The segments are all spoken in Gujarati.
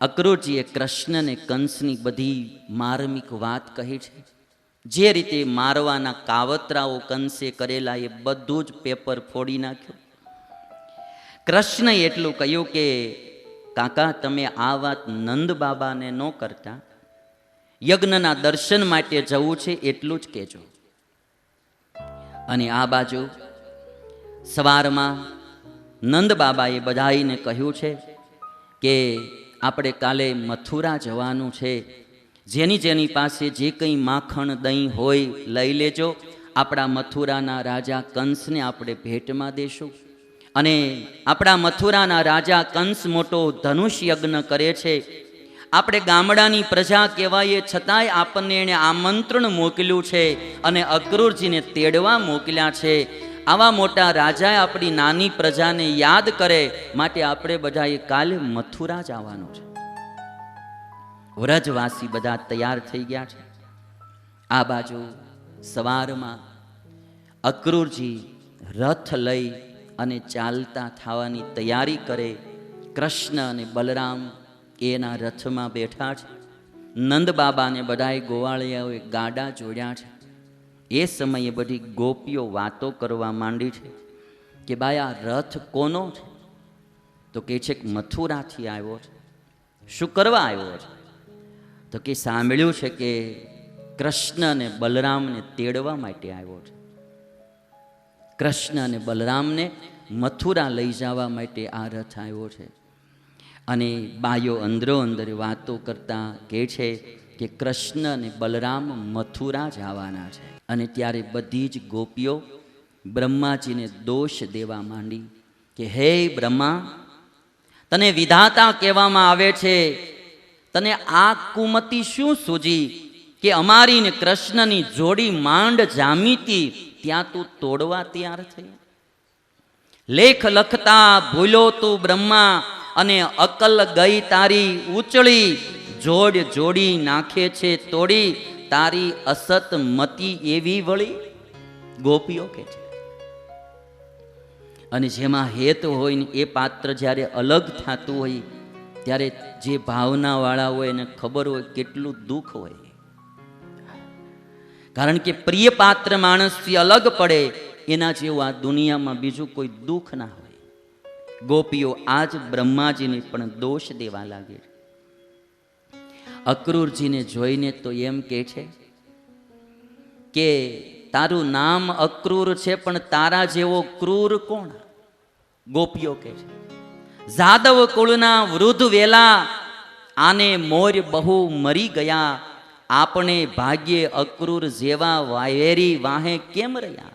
અક્રૂરજીએ કૃષ્ણને કંસની બધી માર્મિક વાત કહી છે. જે રીતે મારવાના કાવતરાઓ કંસે કરેલા એ બધું જ પેપર ફોડી નાખ્યું. કૃષ્ણએ એટલું કહ્યું કે, કાકા, તમે આ વાત નંદ બાબાને ન કરતા. યજ્ઞના દર્શન માટે જવું છે એટલું જ કહેજો. અને આ બાજુ સવારમાં નંદ બાબાએ બધાઈને કહ્યું છે કે આપણે કાલે મથુરા જવાનું છે. જેની જેની પાસે જે કંઈ માખણ, દહીં હોય, લઈ લેજો. આપણા મથુરાના રાજા કંસને આપણે ભેટમાં દેશું. અને આપણા મથુરાના રાજા કંસ મોટો ધનુષ યજ્ઞ કરે છે. આપણે ગામડાની પ્રજા કહેવાય, છતાંય આપણને એણે આમંત્રણ મોકલ્યું છે અને અક્રૂરજીને તેડવા મોકલ્યા છે. આવા મોટા રાજાએ આપણી નાની પ્રજાને યાદ કરે માટે આપણે બધાએ કાલે મથુરા જવાનું છે. વ્રજવાસી બધા તૈયાર થઈ ગયા છે. આ બાજુ સવારમાં અક્રૂરજી રથ લઈ અને ચાલતા થવાની તૈયારી કરે. કૃષ્ણ અને બલરામ એના રથમાં બેઠા છે. નંદ બાબાને બધાએ ગોવાળિયાઓએ ગાડા જોડ્યા છે. એ સમયે બધી ગોપીઓ વાતો કરવા માંડી છે કે ભાઈ આ રથ કોનો છે? તો કે છે મથુરાથી આવ્યો છે. શું કરવા આવ્યો છે? તો કે સાંભળ્યું છે કે કૃષ્ણ અને બલરામને તેડવા માટે આવ્યો છે. કૃષ્ણ અને બલરામને મથુરા લઈ જવા માટે આ રથ આવ્યો છે. અને બાયો અંદરો અંદર વાતો કરતા કહે છે કે કૃષ્ણ અને બલરામ મથુરા જવાના છે. અને ત્યારે બધી જ ગોપીઓ બ્રહ્માજીને દોષ દેવા માંડી કે, હે બ્રહ્મા, તને વિધાતા કહેવામાં આવે છે. તને આ કુમતી શું સૂજી કે અમારી ને કૃષ્ણની જોડી માંડ જામીતી ત્યાં તું તોડવા તૈયાર થઈ લેખ લખતા ભૂલો તું બ્રહ્મા અને અકલ ગઈ તારી ઉચળી જોડ જોડી નાખે છે તોડી, તારી અસત મતી એવી વળી? ગોપીઓ કે છે. અને જેમાં હેત હોય ને એ પાત્ર જ્યારે અલગ થતું હોય, ત્યારે જે ભાવનાવાળા હોય એને ખબર હોય કેટલું દુઃખ હોય. કારણ કે પ્રિય પાત્ર માણસથી અલગ પડે, એના જેવું આ દુનિયામાં બીજું કોઈ દુઃખ ના હોય. ગોપીઓ આજ બ્રહ્માજીને પણ દોષ દેવા લાગે અક્રૂરજીને જોઈને તો એમ કે છે કે, તારું નામ અક્રૂર છે, પણ તારા જેવો ક્રૂર કોણ? ગોપીઓ કે છે, જાદવ કુળના વૃદ્ધ વેલા આને મોર બહુ મરી ગયા. આપણે ભાગ્યે અક્રૂર જેવા વાવેરી વાહે કેમ રહ્યા?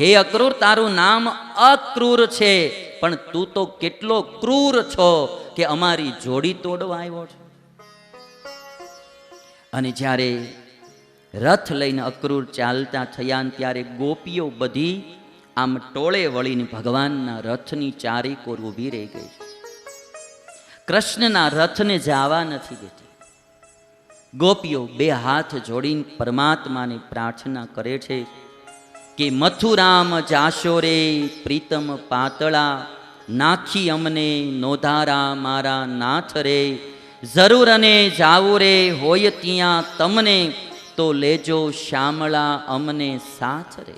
હે અક્રૂર, તારું નામ અક્રૂર છે, પણ તું તો કેટલો ક્રૂર છો કે અમારી જોડી તોડવા આવ્યો છે. અને જ્યારે રથ લઈને અક્રૂર ચાલતા થયા ત્યારે ગોપીઓ બધી આમ ટોળે વળીને ભગવાનના રથની ચારે કોર ઊભી રહી ગઈ. કૃષ્ણના રથને જવા નથી દેતી. ગોપીઓ બે હાથ જોડીને પરમાત્માને પ્રાર્થના કરે છે કે મથુરામ જાશો રે પ્રીતમ પાતળા, નાખી અમને, નોધારા મારા નાથ રે. જરૂર અને જાવું રે હોય ત્યાં તમને તો લેજો શ્યામળા અમને સાથ રે.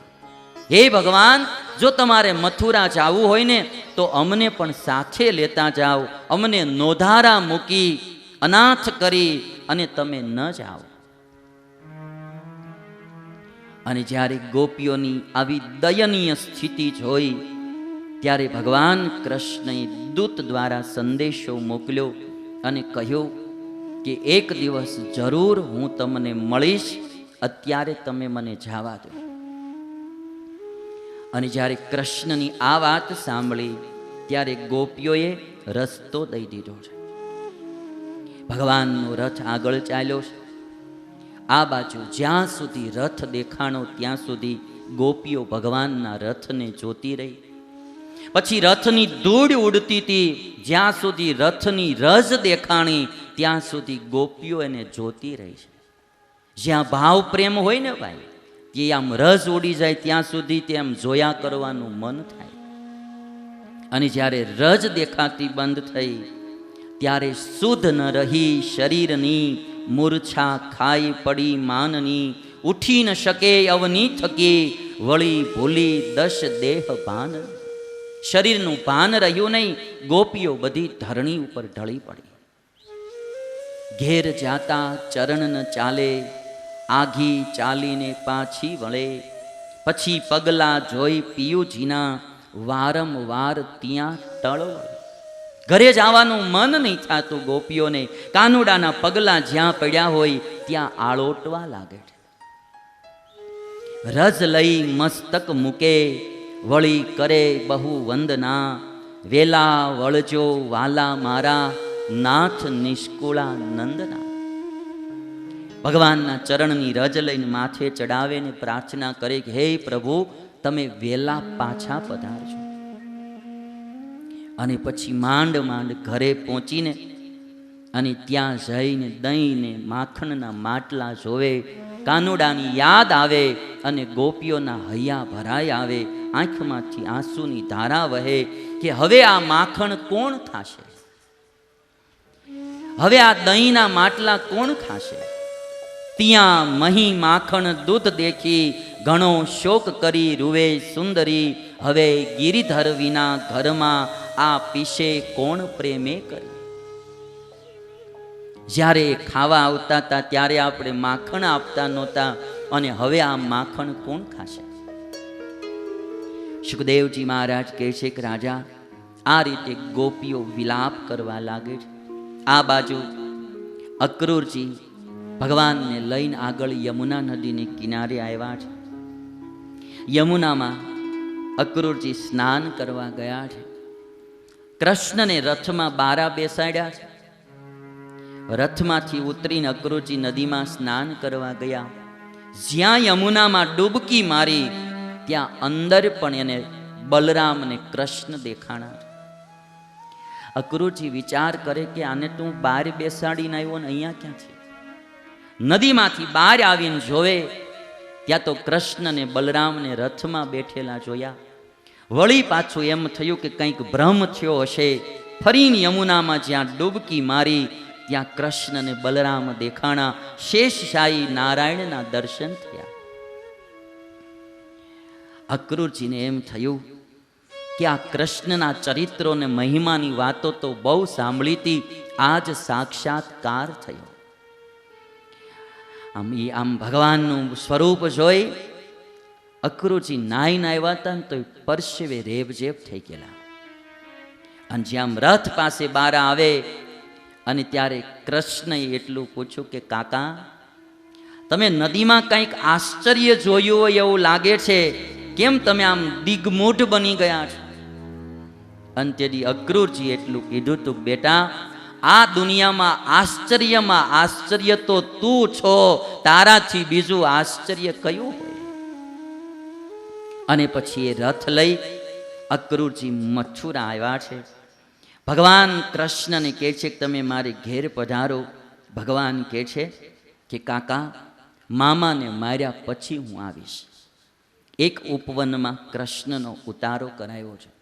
હે ભગવાન, જો તમારે મથુરા જાવું હોય ને, તો અમને પણ સાથે લેતા જાઓ. અમને નોધારા મૂકી, અનાથ કરી અને તમે ન જાઓ. અને જ્યારે ગોપીઓની આવી દયનીય સ્થિતિ જોઈ, ત્યારે ભગવાન કૃષ્ણએ દૂત દ્વારા સંદેશો મોકલ્યો. અને કહ્યું કે એક દિવસ જરૂર હું તમને મળીશ, અત્યારે તમે મને જવા દો. અને જ્યારે કૃષ્ણની આ વાત સાંભળી, ત્યારે ગોપીઓએ રસ્તો દઈ દીધો છે. ભગવાનનો રથ આગળ ચાલ્યો છે. આ બાજુ જ્યાં સુધી રથ દેખાણો, ત્યાં સુધી ગોપીઓ ભગવાનના રથને જોતી રહી. પછી રથની ધૂળ ઉડતી હતી. જ્યાં સુધી રથની રજ દેખાણી, ત્યાં સુધી ગોપીઓ એને જોતી રહી છે. જ્યાં ભાવ પ્રેમ હોય ને ભાઈ તે આમ રસ ઉડી જાય ત્યાં સુધી તેમ જોયા કરવાનું મન થાય. અને જ્યારે રજ દેખાતી બંધ થઈ, ત્યારે શુદ્ધ ન રહી શરીરની, મૂર્છા ખાઈ પડી માનની, ઉઠી ન શકે અવની થકી વળી ભૂલી દશ દેહ ભાન. શરીરનું ભાન રહ્યું નહીં, ગોપીઓ બધી ધરણી ઉપર ઢળી પડી. ઘેર જાતા ચરણ ન ચાલે, આઘી ચાલીને પાછી વળે. પછી પગલા જોઈ પિયુજીના વારંવાર ત્યાં ટળવળ. ઘરે જવાનું મન નહીં થતું ગોપીઓને, કાનુડાના પગલા જ્યાં પડ્યા હોય ત્યાં આળોટવા લાગે છે. રજ લઈ મસ્તક મૂકે વળી કરે બહુ વંદના. વેલા વળજો વાલા મારા, નાથ નિષ્કુળા નંદના. ભગવાનના ચરણની રજ લઈને માથે ચડાવે ને પ્રાર્થના કરે કે, હે પ્રભુ, તમે વેલા પાછા પધારજો. અને પછી માંડ માંડ ઘરે પહોંચીને અને ત્યાં જઈને દહીંને માખણના માટલા જોવે, કાનુડાની યાદ આવે અને ગોપીઓના હૈયા ભરાઈ આવે. આંખમાંથી આંસુની ધારા વહે કે હવે આ માખણ કોણ ખાશે? હવે આ દહીંના માટલા કોણ ખાશે? ત્યાં મહી માખણ દૂધ દેખી ઘણો શોક કરી રૂવે સુંદરી. હવે ગિરિધર વિના ઘરમાં આ પીશે કોણ પ્રેમે કરી? જ્યારે ખાવા આવતા હતા, ત્યારે આપણે માખણ આપતા નહોતા. અને હવે આ માખણ કોણ ખાશે? સુખદેવજી મહારાજ કહે છે કે રાજા, આ રીતે ગોપીઓ વિલાપ કરવા લાગે છે. આ બાજુ અક્રૂરજી ભગવાનને લઈને આગળ યમુના નદીની કિનારે આવ્યા છે. યમુનામાં અક્રૂરજી સ્નાન કરવા ગયા છે. કૃષ્ણને રથમાં બારા બેસાડ્યા છે. રથમાંથી ઉતરીને અક્રૂરજી નદીમાં સ્નાન કરવા ગયા. જ્યાં યમુનામાં ડૂબકી મારી ત્યાં અંદર પણ એને બલરામ અને કૃષ્ણ દેખાણા. છે વિચાર કરે કે આને તું બહાર બેસાડીને આવ્યો ને અહીંયા ક્યાં છે? નદીમાંથી બહાર આવીને જોવે, ત્યાં તો કૃષ્ણને બલરામને રથમાં બેઠેલા જોયા. વળી પાછું એમ થયું કે કંઈક ભ્રમ થયો હશે. ફરીને યમુનામાં જ્યાં ડૂબકી મારી, ત્યાં કૃષ્ણ અને બલરામ દેખાણા. શેષશાહી નારાયણના દર્શન થયા. અક્રૂરજીને એમ થયું, કે આ કૃષ્ણના ચરિત્રોને મહિમાની વાતો તો બહુ સાંભળી હતી આજ સાક્ષાત્કાર થયો. આમ એ આમ ભગવાનનું સ્વરૂપ જોઈ અક્રુરજી નાઈને આવ્યા હતા ને તો પરસેવે રેબજેબ થઈ ગયેલા. અને જ્યાં રથ પાસે બાર આવે અને ત્યારે કૃષ્ણએ એટલું પૂછ્યું કે, કાકા, તમે નદીમાં કંઈક આશ્ચર્ય જોયું હોય એવું લાગે છે કેમ તમે આમ દિગમૂઢ બની ગયા છો? અંત્યદી અક્રૂરજી એટલું કીધું તું, બેટા, આ દુનિયામાં આશ્ચર્યમાં આશ્ચર્ય તો તું છો, તારાથી બીજું આશ્ચર્ય કયું હોય? અને પછી એ રથ લઈ અક્રૂરજી મથુરા આવ્યા છે. ભગવાન કૃષ્ણને કહે છે કે તમે મારે ઘેર પધારો. ભગવાન કહે છે કે, કાકા, મામાને માર્યા પછી હું આવીશ. એક ઉપવનમાં કૃષ્ણનો ઉતારો કરાયો છે.